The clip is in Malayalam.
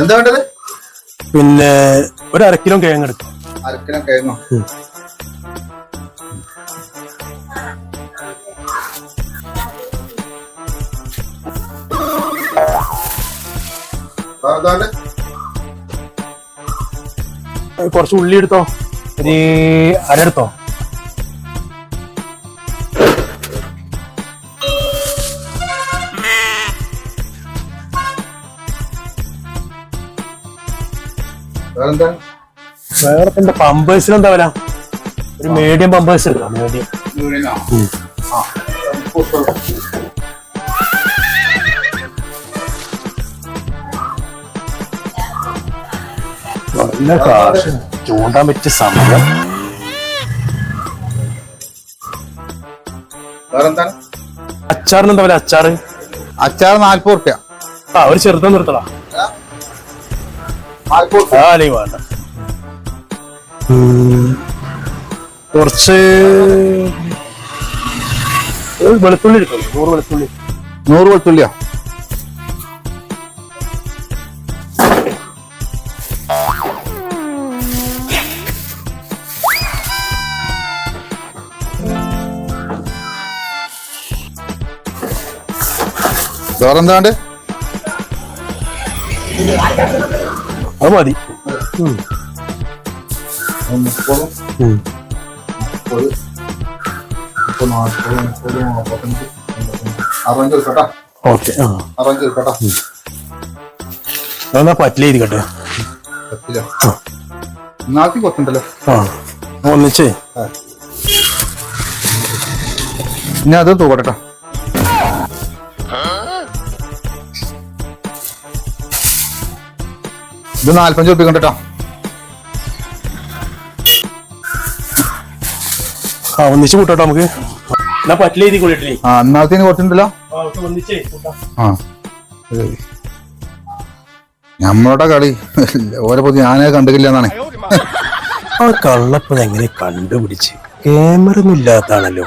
എന്താ വേണ്ടത്? പിന്നെ ഒരു അര കിലോ കിഴങ്ങ് എടുക്കും. അരക്കിലോ കിഴങ്ങോ കുറച്ച് ഉള്ളി എടുത്തോ? ഒരു അര എടുത്തോ? വേറെന്താ? വേറെ എന്താ വില? ഒരു മീഡിയം പമ്പേഴ്സ് എടുക്കാം മീഡിയം. നല്ല കാശ്. ചൂണ്ടാൻ പറ്റിയ സമയം. വേറെന്താണ് അച്ചാറിന് എന്താ വില? അച്ചാറ്? അച്ചാർ നാല്പത് റുപ്യ ആ ഒരു ചെറുതം നിർത്തടാ. നാല്പത് ആ അല്ലെങ്കിൽ വേണ്ട. കുറച്ച് വെളുത്തുള്ളി എടുക്കും നൂറ് വെളുത്തുള്ളി. നൂറ് വെളുത്തുള്ളിയോ? വേറെന്താണ്ട്? അത് മതി ഓക്കെ എടുക്കട്ടാ അതെന്നാ പറ്റില്ലായിരിക്കട്ടെ പറ്റില്ല നാൽപ്പത്തി ആ. ഒന്നിച്ചേ ഞാൻ അത് തൂക്കട്ടെ ഇത് നാൽപ്പഞ്ച് റുപ്യ കണ്ടോ ആ ഒന്നിച്ച് കൂട്ടോ നമുക്ക്. ആ ഇന്നാളത്തേന് കുറച്ചുണ്ടല്ലോ ആ. നമ്മളുടെ കളി. ഓരോ പൊതു ഞാനേ കണ്ടില്ല എന്നാണ് ആ കള്ളപ്പത് എങ്ങനെ കണ്ടുപിടിച്ച്? ക്യാമറ ഒന്നും ഇല്ലാത്താണല്ലോ